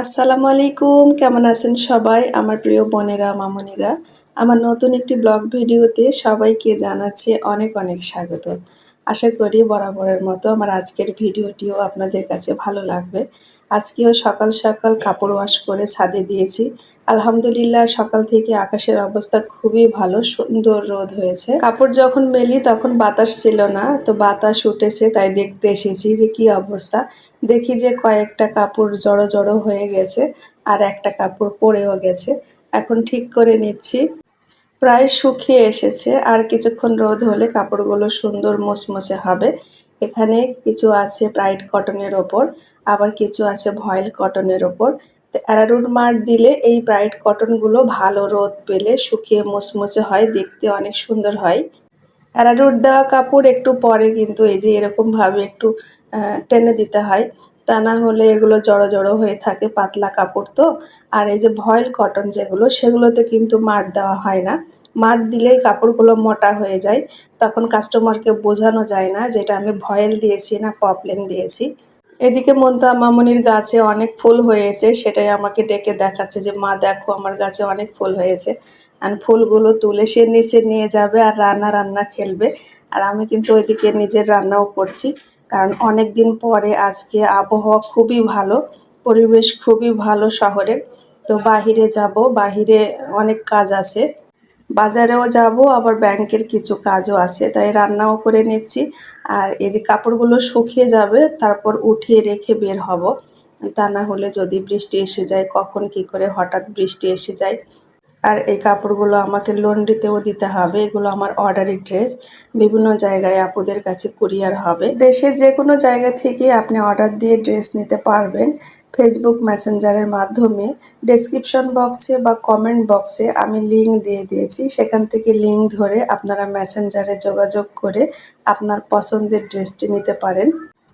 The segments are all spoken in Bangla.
আসসালামু আলাইকুম কেমন আছেন সবাই? আমার প্রিয় বোনেরা, মামনিরা। আমার নতুন একটি ব্লগ ভিডিওতে সবাইকে জানাচ্ছি অনেক অনেক স্বাগত। আশা করি বরাবরের মতো আমার আজকের ভিডিওটিও আপনাদের কাছে ভালো লাগবে। আজকেও সকাল সকাল কাপড় ওয়াশ করে ছাদে দিয়েছি। আলহামদুলিল্লাহ সকাল থেকে আকাশের অবস্থা খুবই ভালো, সুন্দর রোদ হয়েছে। কাপড় যখন মেলি তখন বাতাস ছিল না, তো বাতাস উঠেছে তাই দেখতে এসেছি যে কি অবস্থা। দেখি যে কয়েকটা কাপড় জড়ো জড়ো হয়ে গেছে আর একটা কাপড় পরেও গেছে। এখন ঠিক করে নিচ্ছি। প্রায় শুকিয়ে এসেছে। আর কিছুক্ষণ রোদ হলে কাপড়গুলো সুন্দর মুসমুসে হবে। এখানে কিছু আছে ব্রাইট কটনের ওপর, আবার কিছু আছে ভয়েল কটনের ওপর। অ্যারারুট মার দিলে এই ব্রাইট কটনগুলো ভালো রোদ পেলে শুকিয়ে মুসমুসে হয়, দেখতে অনেক সুন্দর হয়। অ্যারারুট দেওয়া কাপড় একটু পরে কিন্তু এই যে এরকমভাবে একটু টেনে দিতে হয়। তা না হলে এগুলো জড়ো জড়ো হয়ে থাকে, পাতলা কাপড় তো। আর এই যে ভয়েল কটন যেগুলো, সেগুলোতে কিন্তু মার দেওয়া হয় না। মার দিলেই কাপড়গুলো মোটা হয়ে যায়। তখন কাস্টমারকে বোঝানো যায় না যেটা আমি ভয়েল দিয়েছি না পপলেন দিয়েছি। এদিকে মন্তা মামনির গাছে অনেক ফুল হয়েছে, সেটাই আমাকে ডেকে দেখাচ্ছে যে, মা, দেখো, আমার গাছে অনেক ফুল হয়েছে। আর ফুলগুলো তুলে সে নিচে নিয়ে যাবে আর রান্না রান্না খেলবে। আর আমি কিন্তু ওইদিকে নিজের রান্নাও করছি। কারণ অনেক দিন পরে আজকে আবহাওয়া খুবই ভালো, পরিবেশ খুবই ভালো শহরের। তো বাহিরে যাব, বাহিরে অনেক কাজ আছে। বাজারেও যাব, আবার ব্যাংকের কিছু কাজও আছে, তাই রান্নাও করে নিচ্ছি। আর এই যে কাপড়গুলো শুকিয়ে যাবে, তারপর উঠিয়ে রেখে বের হব। তা না হলে যদি বৃষ্টি এসে যায়, কখন কি করে হঠাৎ বৃষ্টি এসে যায়? আর এই কাপড়গুলো আমাকে লন্ড্রিতেও দিতে হবে। এগুলো আমার অর্ডারি ড্রেস বিভিন্ন জায়গায় আপুদের কাছে কুরিয়ার হবে। দেশের যে কোনো জায়গা থেকে আপনি অর্ডার দিয়ে ড্রেস নিতে পারবেন। ফেসবুক মেসেঞ্জারের মাধ্যমে ডেসক্রিপশন বক্সে বা কমেন্ট বক্সে আমি লিঙ্ক দিয়ে দিয়েছি। সেখান থেকে লিঙ্ক ধরে আপনারা মেসেঞ্জারে যোগাযোগ করে আপনার পছন্দের ড্রেসটি নিতে পারেন।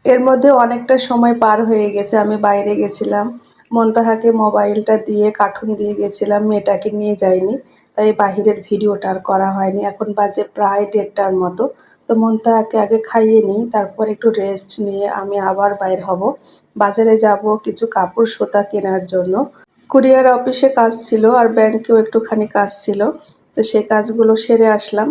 এর মধ্যে অনেকটা সময় পার হয়ে গেছে। আমি বাইরে গেছিলাম। মন্তাহাকে মোবাইলটা দিয়ে কার্টুন দিয়ে গেছিলাম, মেয়েটাকে নিয়ে যাইনি তাই বাহিরের ভিডিওটা আর করা হয়নি। এখন বাজে প্রায় দেড়টার মতো। তো মন্তাহাকে আগে খাইয়ে নিই, তারপর একটু রেস্ট নিয়ে আমি আবার বাইর হব। বাজারে যাব কিছু কাপড় সুতা কেনার জন্য। কুরিয়ার অফিসে কাজ ছিল আর ব্যাংকেও একটুখানি কাজ ছিল। তো সেই কাজগুলো সেরে আসলাম।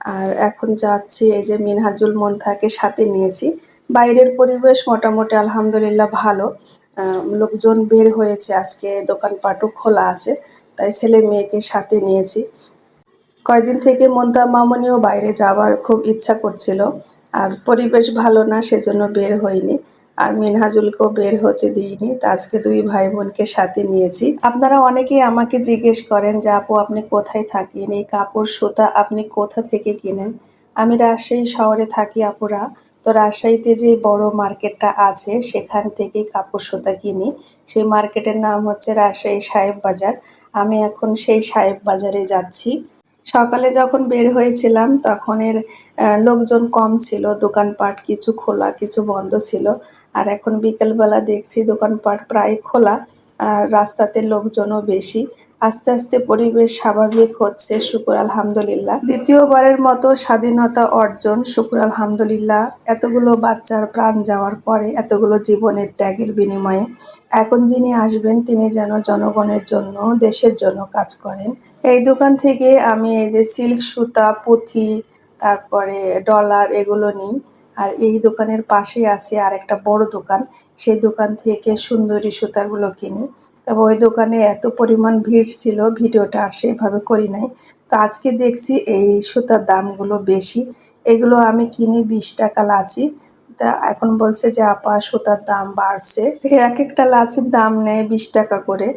আর এখন যাচ্ছি এই যে মিনহাজুল মন্থাকে সাথে নিয়েছি। বাইরের পরিবেশ মোটামুটি আলহামদুলিল্লাহ ভালো। লোকজন বের হয়েছে। আজকে দোকানপাটও খোলা আছে, তাই ছেলে মেয়েকে সাথে নিয়েছি। কয়দিন থেকে মন্তা মামনিও বাইরে যাওয়ার খুব ইচ্ছা করছিল, আর পরিবেশ ভালো না, সেজন্য বের হয়নি। আর মিনহাজুলকেও বের হতে দিইনি, তা আজকে দুই ভাই বোনকে সাথে নিয়েছি। আপনারা অনেকেই আমাকে জিজ্ঞেস করেন যে, আপু, আপনি কোথায় থাকেন? এই কাপড়, সুতা আপনি কোথা থেকে কিনেন? আমি রাজশাহী শহরে থাকি, আপুরা। তো রাজশাহীতে যে বড় মার্কেটটা আছে, সেখান থেকে কাপড় সুতা কিনি। সেই মার্কেটের নাম হচ্ছে রাজশাহী সাহেব বাজার। আমি এখন সেই সাহেব বাজারে যাচ্ছি। সকালে যখন বের হয়েছিলাম, তখন এর লোকজন কম ছিল। দোকানপাট কিছু খোলা, কিছু বন্ধ ছিল। আর এখন বিকেলবেলা দেখছি দোকানপাট প্রায় খোলা। আর রাস্তাতে লোকজনও বেশি। আস্তে আস্তে পরিবেশ স্বাভাবিক হচ্ছে, শুকুর আলহামদুলিল্লাহ। দ্বিতীয়বারের মতো স্বাধীনতা অর্জন, শুকুর আলহামদুলিল্লাহ। এতগুলো বাচ্চার প্রাণ যাওয়ার পরে, এতগুলো জীবনের ত্যাগের বিনিময়ে এখন যিনি আসবেন, তিনি যেন জনগণের জন্য, দেশের জন্য কাজ করেন। এই দোকান থেকে আমি এই যে সিল্ক, সুতা, পুঁথি, তারপরে ডলার এগুলো নিই। আর এই দোকানের পাশে আছে আর একটা বড় দোকান। সেই দোকান থেকে সুন্দরী সুতাগুলো কিনি। তবে ওই দোকানে এত পরিমাণ ভিড় ছিল, ভিডিওটা আর সেভাবে করি নাই। তো আজকে দেখছি এই সুতার দামগুলো বেশি। এগুলো আমি কিনি বিশ টাকা লাচি। তা এখন বলছে যে, আপা, সুতার দাম বাড়ছে। এক একটা লাচির দাম নেয় বিশ টাকা করে।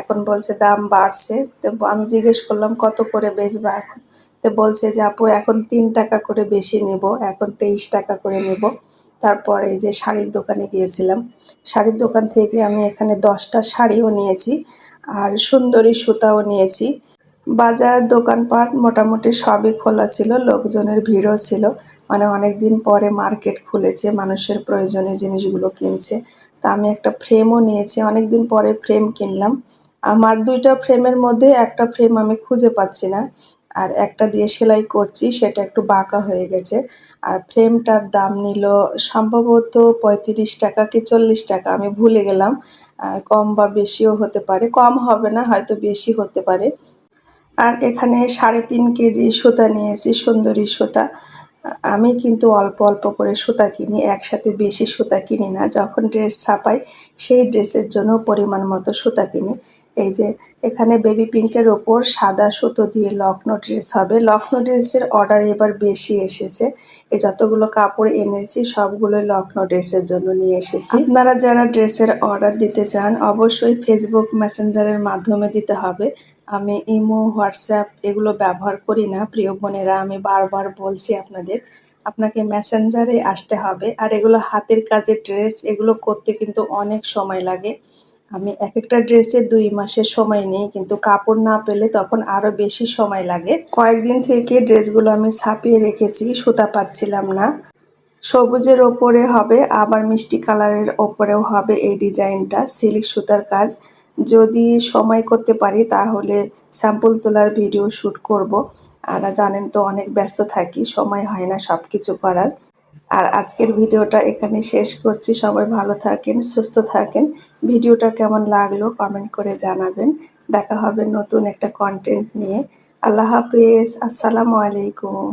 এখন বলছে দাম বাড়ছে। তো আমি জিজ্ঞেস করলাম, কত করে বেচবা এখন? তো বলছে যে, আপু, এখন তিন টাকা করে বেশি নেব, এখন তেইশ টাকা করে নেব। তারপরে যে শাড়ির দোকানে গিয়েছিলাম। শাড়ির দোকান থেকে আমি এখানে দশটা শাড়িও নিয়েছি আর সুন্দরী সুতাও নিয়েছি। বাজার, দোকানপাট মোটামুটি সবই খোলা ছিল, লোকজনের ভিড়ও ছিল। মানে অনেক দিন পরে মার্কেট খুলেছে, মানুষের প্রয়োজনীয় জিনিসগুলো কিনছে। তা আমি একটা ফ্রেমও নিয়েছি অনেক দিন পরে ফ্রেম কিনলাম। আমার দুইটা ফ্রেমের মধ্যে একটা ফ্রেম আমি খুঁজে পাচ্ছি না। আর একটা দিয়ে সেলাই করছি, সেটা একটু বাঁকা হয়ে গেছে। আর ফ্রেমটার দাম নিল সম্ভবত পঁয়ত্রিশ টাকা কি চল্লিশ টাকা, আমি ভুলে গেলাম। আর কম বা বেশিও হতে পারে, কম হবে না, হয়তো বেশি হতে পারে। আর এখানে সাড়ে তিন কেজি সুতা নিয়েছি, সুন্দরী সুতা। আমি কিন্তু অল্প অল্প করে সুতা কিনি, একসাথে বেশি সুতা কিনি না। যখন ড্রেস ছাপাই, সেই ড্রেসের জন্য পরিমাণ মতো সুতা কিনি। এই যে এখানে বেবি পিঙ্কের ওপর সাদা সুতো দিয়ে লখনৌ ড্রেস হবে। লখনৌ ড্রেসের অর্ডার এবার বেশি এসেছে। এই যতগুলো কাপড় এনেছি সবগুলো লখনৌ ড্রেসের জন্য নিয়ে এসেছি। আপনারা যারা ড্রেসের অর্ডার দিতে চান, অবশ্যই ফেসবুক মেসেঞ্জারের মাধ্যমে দিতে হবে। আমি ইমো, হোয়াটসঅ্যাপ এগুলো ব্যবহার করি না। প্রিয় বোনেরা, আমি বারবার বলছি আপনাদের, আপনাকে মেসেঞ্জারে আসতে হবে। আর এগুলো হাতের কাজের ড্রেস এগুলো করতে কিন্তু অনেক সময় লাগে। আমি এক একটা ড্রেসে দুই মাসের সময় নিই, কিন্তু কাপড় না পেলে তখন আরও বেশি সময় লাগে। কয়েকদিন থেকে ড্রেসগুলো আমি ছাপিয়ে রেখেছি, সুতা পাচ্ছিলাম না। সবুজের ওপরে হবে, আবার মিষ্টি কালারের ওপরেও হবে এই ডিজাইনটা, সিল্ক সুতার কাজ। যদি সময় করতে পারি তাহলে স্যাম্পল তোলার ভিডিও শ্যুট করব। আর জানেন তো অনেক ব্যস্ত থাকি, সময় হয় না সব কিছু করার। আর আজকের ভিডিওটা এখানে শেষ করছি। সবাই ভালো থাকেন, সুস্থ থাকেন। ভিডিওটা কেমন লাগল কমেন্ট করে জানাবেন। দেখা হবে নতুন একটা কন্টেন্ট নিয়ে। আল্লাহ হাফেজ। আসসালামু আলাইকুম।